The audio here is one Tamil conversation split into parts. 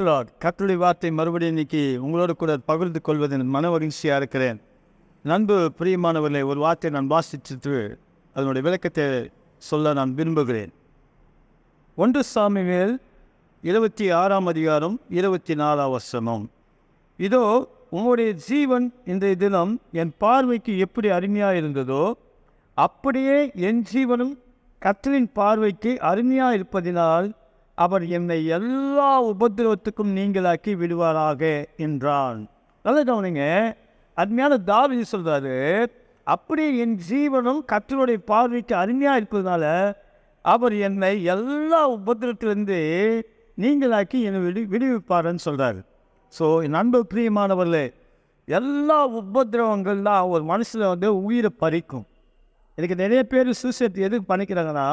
பிரைஸ்லாட் வார்த்தை மறுபடியும் இன்னைக்கு உங்களோடு கூட பகிர்ந்து கொள்வதில் மன மகிழ்ச்சியாக இருக்கிறேன். நண்பு பிரியமானவர்களை ஒரு வார்த்தை நான் வாசிச்சிட்டு அதனுடைய விளக்கத்தை சொல்ல நான் விரும்புகிறேன். ஒன்று சாமிவேல் இருபத்தி ஆறாம் அதிகாரம் இருபத்தி நாலாம் வசனம். இதோ உங்களுடைய ஜீவன் இன்றைய தினம் என் பார்வைக்கு எப்படி அருமையாக இருந்ததோ அப்படியே என் ஜீவனும் கத்தரின் பார்வைக்கு அருமையாக இருப்பதினால் அவர் என்னை எல்லா உபத்திரவத்துக்கும் நீங்களாக்கி விடுவாராக என்றான். நல்ல கவனிங்க. அருமையான தாவி சொல்கிறாரு அப்படியே என் ஜீவனும் கற்றனுடைய பார்வைக்கு அருமையாக இருப்பதனால அவர் என்னை எல்லா உபத்திரத்திலிருந்து நீங்களாக்கி என்னை விடு விடுவிப்பாருன்னு சொல்கிறார் ஸோ என் அன்பு பிரியமானவர்களே எல்லா உபத்திரவங்கள்லாம் ஒரு மனசில் வந்து உயிரை பறிக்கும். எனக்கு நிறைய பேர் சூசைட் எதுக்கு பண்ணிக்கிறாங்கன்னா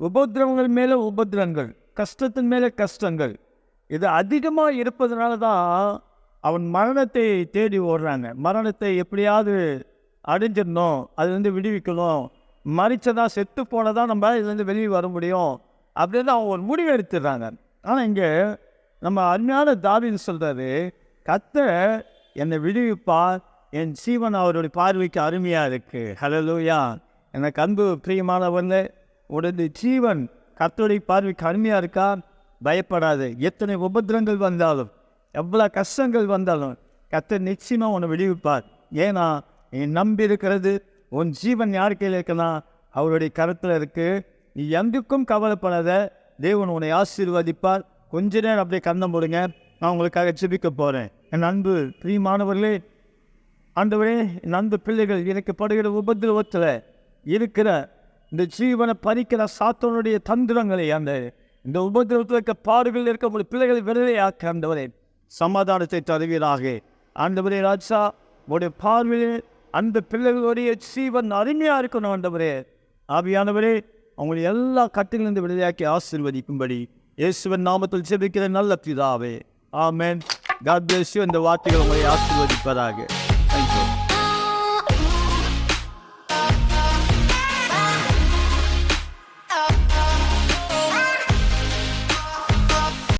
உபத்திரவங்கள் மேலே உபத்திரங்கள். கஷ்டத்தின் மேலே கஷ்டங்கள். இது அதிகமாக இருப்பதனால தான் அவன் மரணத்தை தேடி ஓடுறாங்க. மரணத்தை எப்படியாவது அடைஞ்சிடணும் அதுலேருந்து விடுவிக்கணும். மறிச்சதா செத்து போனதான் நம்ம இதுலேருந்து வெளியே வர முடியும் அப்படின்னு அவங்க ஒரு முடிவு எடுத்துடுறாங்க. ஆனால் இங்கே நம்ம அருமையான தாவின்னு சொல்கிறாரு கத்த என்னை விடுவிப்பார். என் சீவன் அவருடைய பார்வைக்கு அருமையாக இருக்குது ஹலலூயா எனக்கு அன்பு பிரியமானவன் உடனே ஜீவன் கத்தருடைய பார்வைக்கு அருமையாக இருக்கா? பயப்படாது. எத்தனை உபத்திரங்கள் வந்தாலும் எவ்வளோ கஷ்டங்கள் வந்தாலும் கத்தர் நிச்சயமாக உன்னை விடுவிப்பார். ஏன்னா நீ நம்பி இருக்கிறது உன் ஜீவன் யார் கையில் இருக்குன்னா அவருடைய கருத்தில் இருக்குது நீ எதுக்கும் கவலைப்படாத. தேவன் உன்னை ஆசீர்வதிப்பார். கொஞ்ச நேரம் அப்படியே கண்ணம் போடுங்க நான் உங்களுக்காக ஜெபிக்க போகிறேன் என் அன்பு பிரியமானவர்களே ஆண்டவரே என் அன்பு பிள்ளைகள் எனக்கு படுகிற உபதிரவத்தில் இருக்கிற இந்த ஜீவனை பறிக்கிற சாத்தனுடைய தந்திரங்களை அந்த இந்த உபதிரவத்தில் இருக்க பாடுகள் இருக்க ஒரு பிள்ளைகளை விடுதலையாக்க ஆண்டவரே சமாதானத்தை தருவீராக. ஆண்டவரே ராஜா உடைய பார்வையில் அந்த பிள்ளைகளுடைய ஜீவன் அருமையாக இருக்கணும் ஆண்டவரே. ஆவியானவரே அவங்களை எல்லா கட்டிலிருந்து விடுதலையாக்கி ஆசீர்வதிக்கும்படி இயேசுவன் நாமத்தில் ஜெபிக்கிற நல்ல பிதாவே. ஆமேன். காட் பிளஸ் இந்த வார்த்தைகள் உங்களை ஆசீர்வதிப்பதாக. தேங்க்யூ